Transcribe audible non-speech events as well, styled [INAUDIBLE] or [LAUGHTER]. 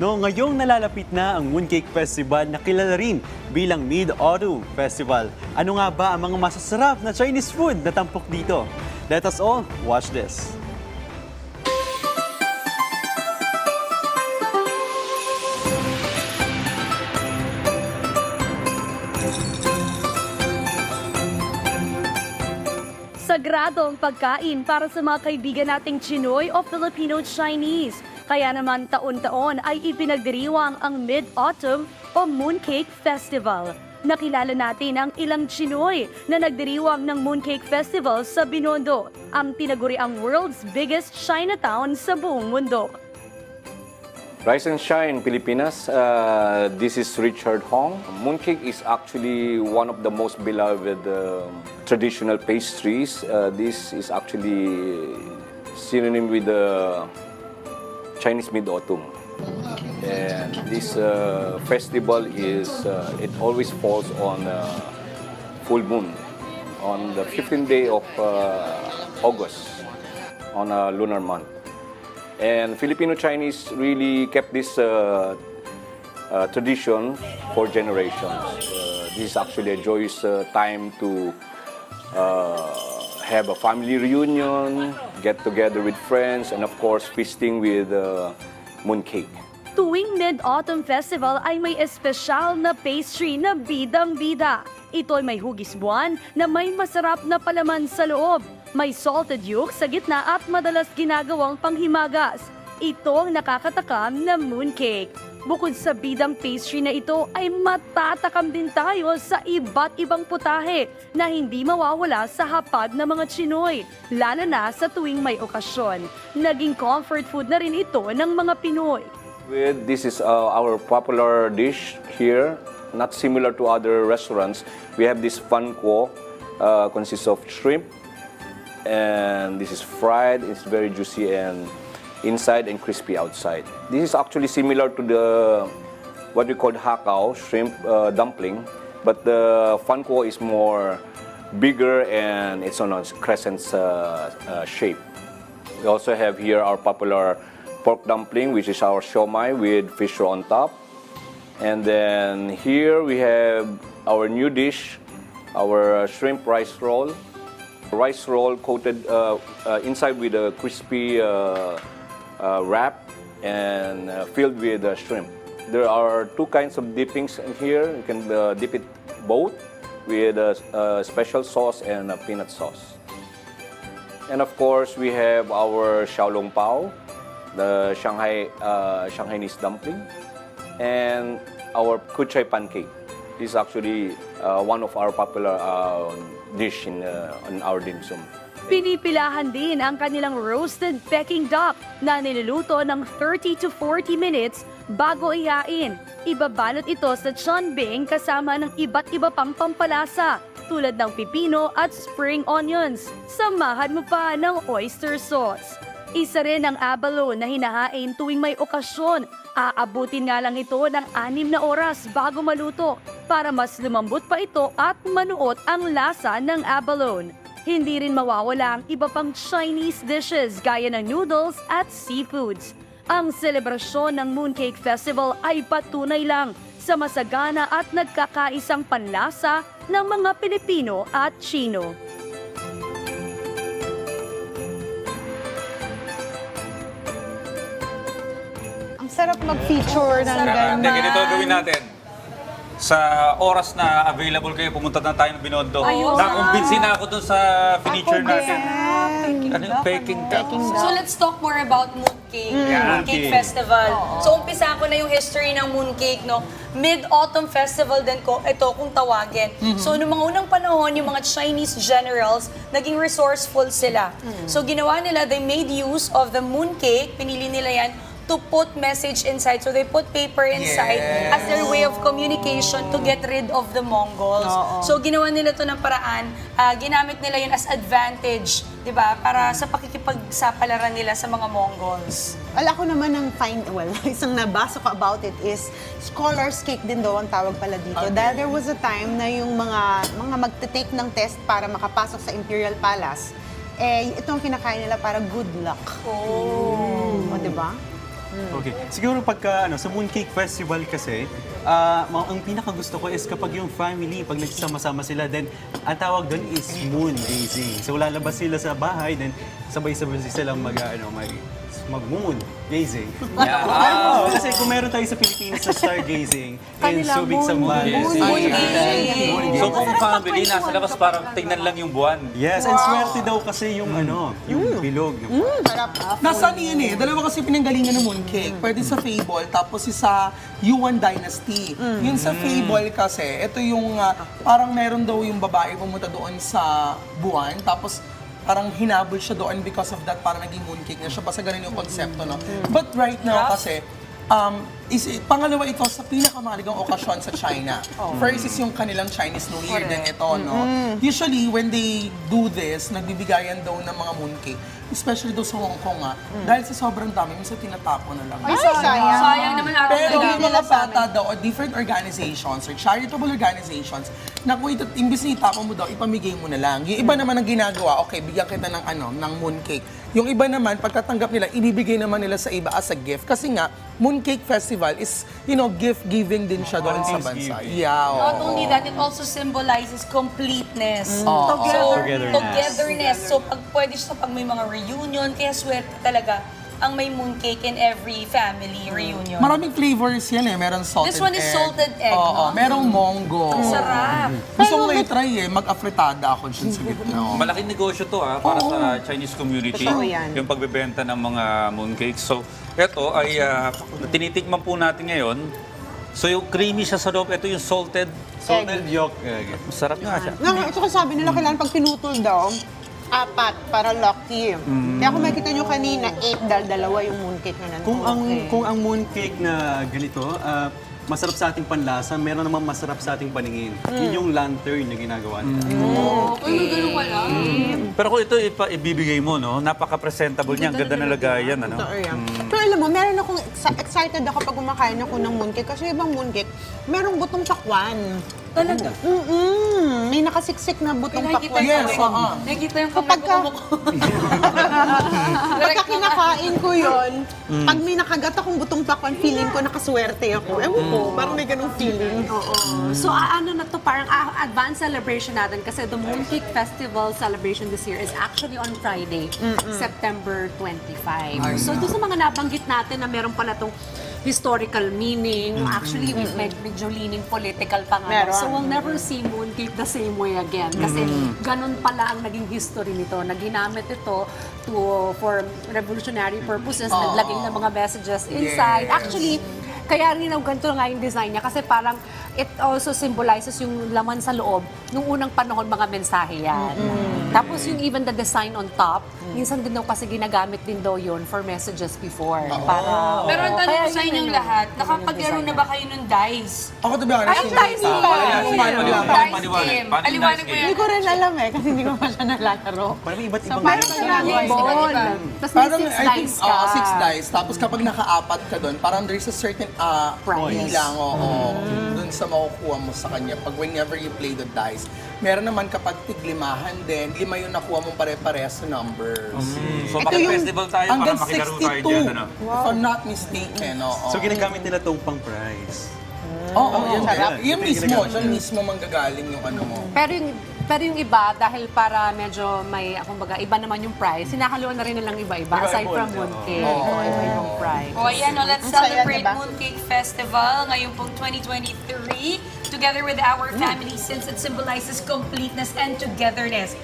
No, ngayong nalalapit na ang Mooncake Festival na kilala rin bilang Mid-Autumn Festival. Ano nga ba ang mga masasarap na Chinese food na tampok dito? Let us all watch this. Sagrado ang pagkain para sa mga kaibigan nating Chinoy o Filipino-Chinese. Kaya naman taon-taon ay ipinagdiriwang ang Mid-Autumn o Mooncake Festival. Nakilala natin ang ilang Chinoy na nagdiriwang ng Mooncake Festival sa Binondo, ang tinaguriang world's biggest Chinatown sa buong mundo. Rise and Shine Pilipinas. Uh, this is Richard Hong. Mooncake is actually one of the most beloved um, traditional pastries. Uh, this is actually synonym with the Chinese Mid-Autumn. And this uh, festival is, uh, it always falls on uh, full moon, on the 15th day of uh, August, on a lunar month. And Filipino-Chinese really kept this uh, uh, tradition for generations. This is actually a joyous time to have a family reunion, get together with friends, and of course, feasting with uh, mooncake. Tuwing Mid-Autumn Festival ay may espesyal na pastry na bidang-bida. Ito ay may hugis buwan na may masarap na palaman sa loob. May salted yolk sa gitna at madalas ginagawang panghimagas. Ito ang nakakatakam na mooncake. Bukod sa bidang pastry na ito ay matatakam din tayo sa iba't ibang putahe na hindi mawawala sa hapag ng mga Chinoy, lalo na sa tuwing may okasyon. Naging comfort food na rin ito ng mga Pinoy. With this is uh, our popular dish here, not similar to other restaurants. We have this fun quo, uh, consists of shrimp, and this is fried. It's very juicy and inside and crispy outside. This is actually similar to the what we call hakao shrimp uh, dumpling, but the fun quo is more bigger and it's on a crescent uh, uh, shape. We also have here our popular pork dumpling, which is our siomai with fish roe on top. And then here we have our new dish, our uh, shrimp rice roll. Rice roll coated uh, uh, inside with a crispy uh, uh, and uh, filled with uh, shrimp. There are two kinds of dippings in here. You can dip it both with a, special sauce and a peanut sauce. And of course, we have our Xiaolong Pao, the Shanghai uh, Shanghainese dumpling, and our Kuchay pancake. This is actually uh, one of our popular uh, dish in, uh, in our dim sum. Pinipilahan din ang kanilang roasted Peking duck na niluluto ng 30 to 40 minutes bago ihain. Ibabalot ito sa chanbing kasama ng iba't iba pang pampalasa tulad ng pipino at spring onions. Samahan mo pa ng oyster sauce. Isa rin ang abalone na hinahain tuwing may okasyon. Aabutin nga lang ito ng anim na oras bago maluto para mas lumambot pa ito at manuot ang lasa ng abalone. Hindi rin mawawala ang iba pang Chinese dishes gaya ng noodles at seafoods. Ang selebrasyon ng Mooncake Festival ay patunay lang sa masagana at nagkakaisang panlasa ng mga Pilipino at Chino. Ang sarap mag-feature ng ganyan. Ganito gawin natin. Sa oras na available kayo, pumunta na tayo ng Binondo. Ayun. Nakumbinsi na ako dun sa Ako natin. din. Ano yung Peking duck? So let's talk more about Mooncake, Yeah. Mooncake Okay. Festival. So umpisa ko na yung history ng Mooncake, no? Mid-Autumn Festival din ko, ito kung tawagin. So noong mga unang panahon, yung mga Chinese generals, naging resourceful sila. So ginawa nila, they made use of the mooncake, pinili nila yan, to put message inside. So they put paper inside as their way of communication to get rid of the Mongols. So ginawa nila to ng paraan, ah, ginamit nila yun as advantage, di ba? Para sa pakikipagsapalaran nila sa mga Mongols. Wala ko naman ng find, well, [LAUGHS] isang nabasa ko about it is scholar's cake din daw ang tawag pala dito. Dahil there was a time na yung mga mga magte-take ng test para makapasok sa Imperial Palace, eh, ito ang kinakain nila para good luck. Oh. O, di ba? Okay. Siguro pagka ano, sa Mooncake Festival kasi, ah, ma- ang pinaka gusto ko is kapag yung family, pag nagsama-sama sila, then ang tawag doon is moon gazing. So lalabas sila sa bahay, then sabay-sabay silang mag, ano, mag, mag-moon gazing. [LAUGHS] Oo, kasi kung meron tayo sa Pilipinas na stargazing, in Kanila, Subic moon gazing. Moon Moon gazing. Moon So kung family, nasa labas parang tingnan lang yung buwan. Yes, and swerte daw kasi yung ano, yung bilog. ng Nasaan yun eh? Dalawa kasi pinanggalingan ng mooncake. Pwede sa Fable, tapos sa Yuan Dynasty. Yun sa Fable kasi, ito yung ah, parang meron daw yung babae pumunta doon sa buwan, tapos parang hinabol siya doon because of that, parang naging mooncake na siya. Basta ganun yung konsepto, no? But right now kasi, um, is, pangalawa ito sa pinakamahalagang okasyon sa China. First is yung kanilang Chinese New Year din ito, no? Usually, when they do this, nagbibigayan daw ng mga mooncake, especially doon sa Hong Kong, ah, dahil sa sobrang dami, minsan tinatapon na lang. Ay, sayang. Sayang mga bata daw, o different organizations or charitable organizations, na kung ito, imbis na itapon mo daw, ipamigay mo na lang. Yung iba naman ang ginagawa, okay, bigyan kita ng ano, ng mooncake. Yung iba naman, pagkatanggap nila, ibibigay naman nila sa iba as a gift. Kasi nga, Mooncake Festival is, you know, gift-giving din siya doon sa bansa. Yeah, Not oo. only that, it also symbolizes completeness. Oo. So, Togetherness. togetherness. So, pag pwede siya pag may mga reunion, kaya swerte talaga ang may mooncake in every family reunion. Maraming flavors yan eh. Meron salted This one is egg. salted egg, Oo, no? merong mongo. Ang sarap. Gusto ko i-try eh, mag-afritada ako dyan sa gitna. oo. Malaking negosyo to ah, para sa Chinese community. Totoo yan. Yung pagbebenta ng mga mooncakes. So, ito ay ah, tinitikman po natin ngayon. So, yung creamy siya sa loob. Ito yung salted. Salted yolk. egg. Sarap nga siya. Nga, ito kasi sabi nila kailangan pag pinutol daw, apat para lucky. Kaya kung makikita nyo kanina, eight dahil dalawa yung mooncake na nandun. Kung ang Okay. kung ang mooncake na ganito, ah, masarap sa ating panlasa, meron namang masarap sa ating paningin. Yun yung lantern na ginagawa nila. Uy, ganun pala. Pero kung ito ipa, ibibigay mo, no? Napaka-presentable niya. Ang ganda na lagayan, ano? Totoo yan. Pero alam mo, meron akong ex- excited ako pag kumakain ako ng mooncake kasi ibang mooncake, merong butong pakwan. Talaga. Mm-mm. May nakasiksik na butong Nakikita pakwan. Yes, yung oo. Nakikita yung Kapag kamay ka- ko kumukuha. Pagka kinakain ko yon, pag may nakagat akong butong pakwan, feeling ko nakaswerte ako. Ewan ko, parang may ganung feeling. Oo. So, ah, ano na to, parang ah, advanced celebration natin kasi the Mooncake Festival celebration this year is actually on Friday, September 25. So, doon sa mga nabanggit natin na meron pala tong historical meaning, actually, with med- medyo leaning political pa nga. Meron. So, we'll never see Mooncake the same way again. Kasi ganun pala ang naging history nito, na ginamit ito to for revolutionary purposes, naglagay ng mga messages inside. Yes. Actually, kaya rin ang ganito nga yung design niya kasi parang it also symbolizes yung laman sa loob nung unang panahon mga mensahe yan. Tapos yung even the design on top, minsan din daw kasi ginagamit din daw yun for messages before. Para, Pero ang tanong ko sa inyong lahat, nakapaglaro na ba kayo ng dice? Ako to be honest, Ay, dice pa. ba? Dice game. Aliwanag mo game? Hindi ko rin alam eh, kasi hindi ko pa siya nalalaro. Parang iba't ibang parang. Yes, ball. Tapos may Parang, six I think, dice ka. oo, six dice. Tapos kapag nakaapat ka doon, parang there's a certain uh, Price. bilang, oo, doon sa makukuha mo sa kanya. Pag whenever you play the dice. Meron naman kapag tiglimahan din, lima yung nakuha mong pare-parehas na numbers. So, Ito bakit yung festival tayo para makilaro tayo 62, dyan, ano? if I'm not mistaken. Oo. So ginagamit nila tong pang prize. Oo, yun, sarap. yun mismo, nila. mismo manggagaling yung ano mo. Pero yung pero yung iba, dahil para medyo may, kumbaga, iba naman yung price, sinakaluan na rin nilang iba-iba, aside from mooncake. oo. Iba yung price. O ayan, o, let's celebrate diba? Mooncake Festival ngayong pong 2023 together with our family since it symbolizes completeness and togetherness.